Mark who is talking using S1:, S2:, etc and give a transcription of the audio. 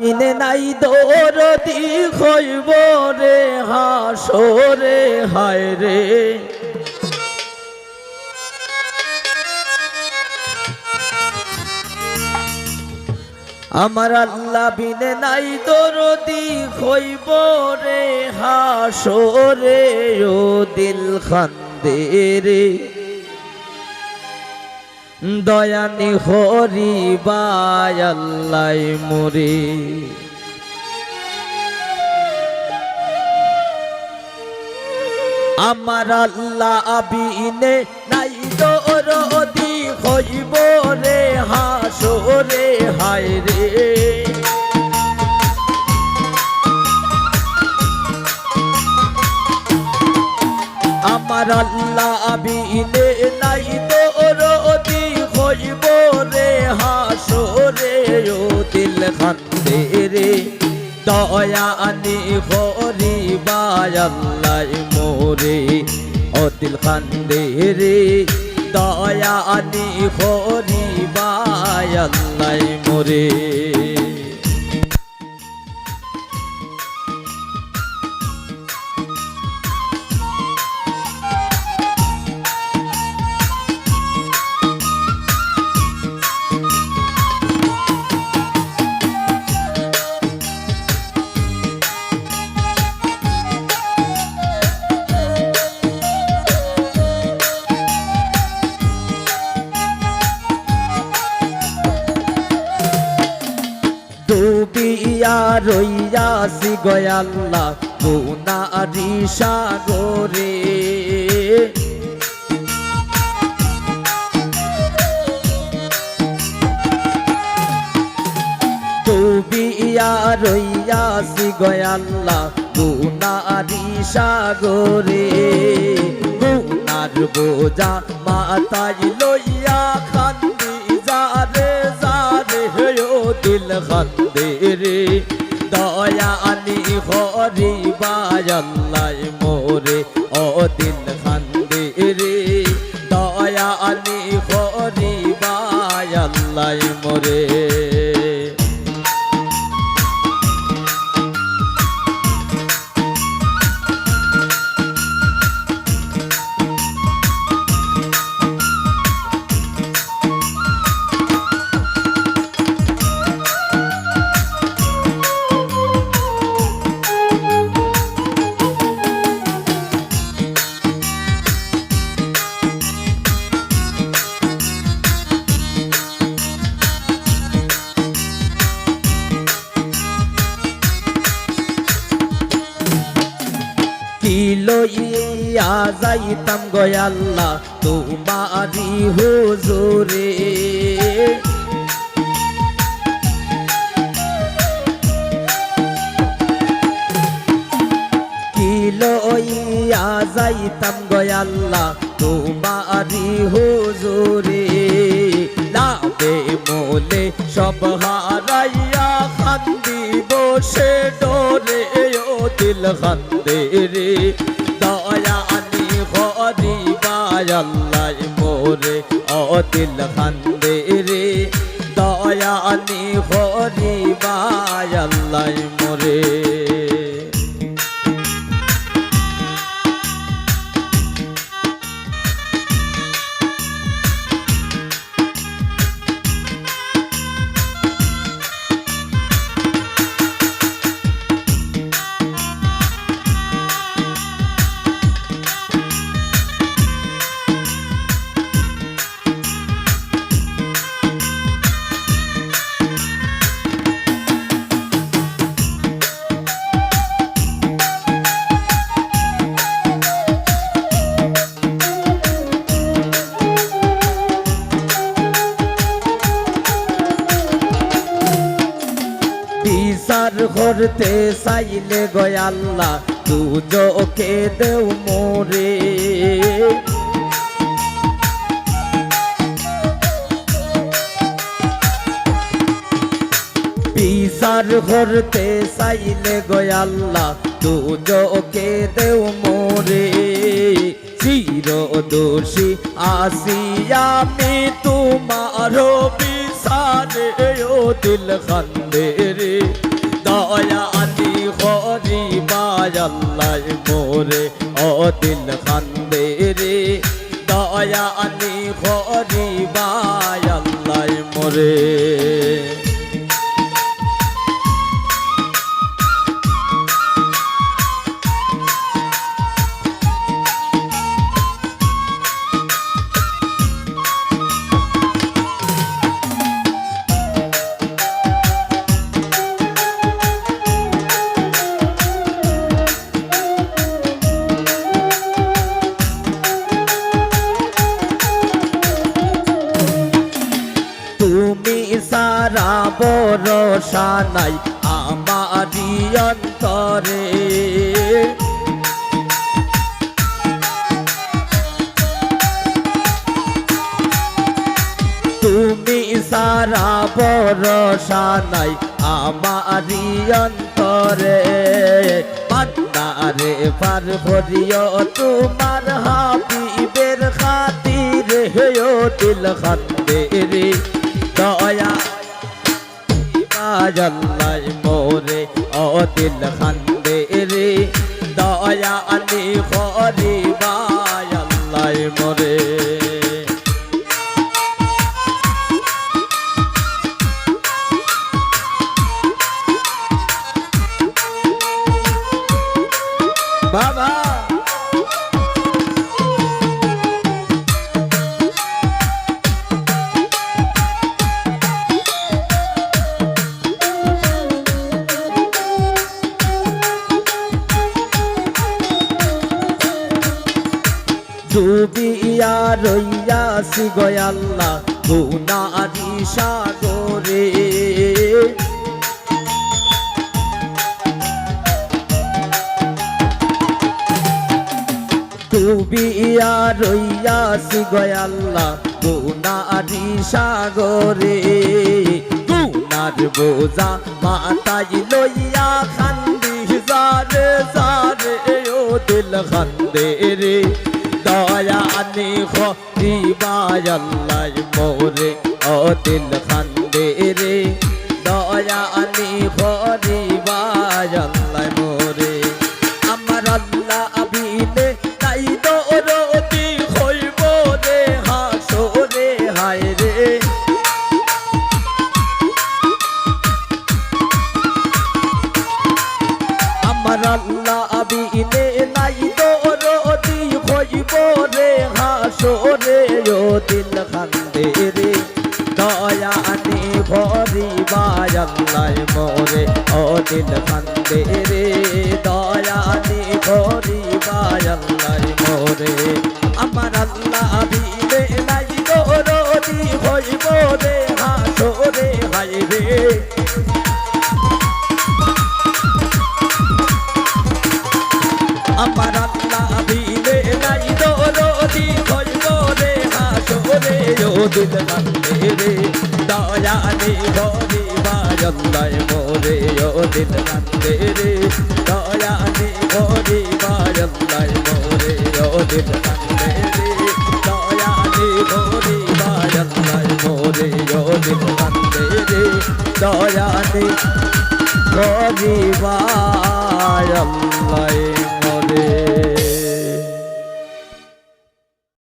S1: বিনে নাই দৌরতি খইব রে হাসরে, হায় রে। আমার আল্লাহ বিনে নাই দরদি খইব রে হাসরে, ও দিল খান্দে রে। দয়ানি হরি বাই আল্লাহ মরে। আমার আল্লাহ আবিনে নাই দরদি খইব রে, হাসরে, হায় রে। আমার আল্লাহ আবিনে দয়া আনি হরি বায়াল্লাই মোরে অতিল খান্দে রে দয়া হরি বায়াল্লাই মোরে। ডুবিয়া রইয়াছি গয়াল্লা গুনারি সাগরে। ডুবিয়া রইয়াছি গয়াল্লা গুনারি সাগরে। গুনার বোঝা মাতাই লইয়া খান্দি, যারে যারে দিল খান্দে। বায়াল্লাই লইয়া যাইতাম গয়াল্লা তোমারি হুজুরে। লইয়া যাইতাম গয়াল্লা তোমারি হুজুরে। লাভে মোলে সব হারাইয়া খান্দি বসে ডোরে। দিল খান্দে রে। দয়ানি হরি বায়াল্লাই মোরে ও দিল খান্দে রে। দয়ানি হরি বায়াল্লাই বিচার করতে চাইলে গয়াল্লা দুজকে দেও মোরে। বিচার করতে চাইলে গয়াল্লা দুজকে দেও মোরে। চির দোষী আসিয়া আমি তোমার বিচারে ও দিল খান্দে দিল খান্দে রে দয়া আনি হরিবায় আল্লাহ মোরে। বরসা নাই আমারি অন্তরে। তুমি সারা বরসা নাই আমারি অন্তরে। পান্নারে পার ভরিও তোমার হাবিবের খাতিরে হেও দিল খান্দে আল্লাহ মোরে ও দিল খান্দে রে। দয়া আনি খরি আল্লাহ মোরে। রইয়াছি গয়াল্লা গুনারি সাগরে। ডুবিয়া রইয়াছি গয়াল্লা গুনারি সাগরে। গুনার বোঝা মাতাই লইয়া খান্দি জারে জারে ও দিল খান্দে রে দয়া আনি খরিবায় আল্লাহ মোরে ও দিল খান্দে রে। দয়া আনি খরিবায় আল্লাহ মোরে। আমার আল্লাহ আবিনে তাই দরদি হইব রে, হাসরে, হায় রে। আমার আল্লাহ আবিনে নাই রে হাসরে ও দিল খান্দে রে। দয়া আনি ভরি বায়াল্লাই মোরে, ও দিল খান্দে রে। দয়া দিল কান্দে রে দয়া নে হরি বাজল্লাই মোরে ও দিল কান্দে রে দয়া নে হরি বাজল্লাই মোরে ও দিল কান্দে রে দয়া নে হরি বাজল্লাই মোরে ও দিল কান্দে রে দয়া নে হরি বাজল্লাই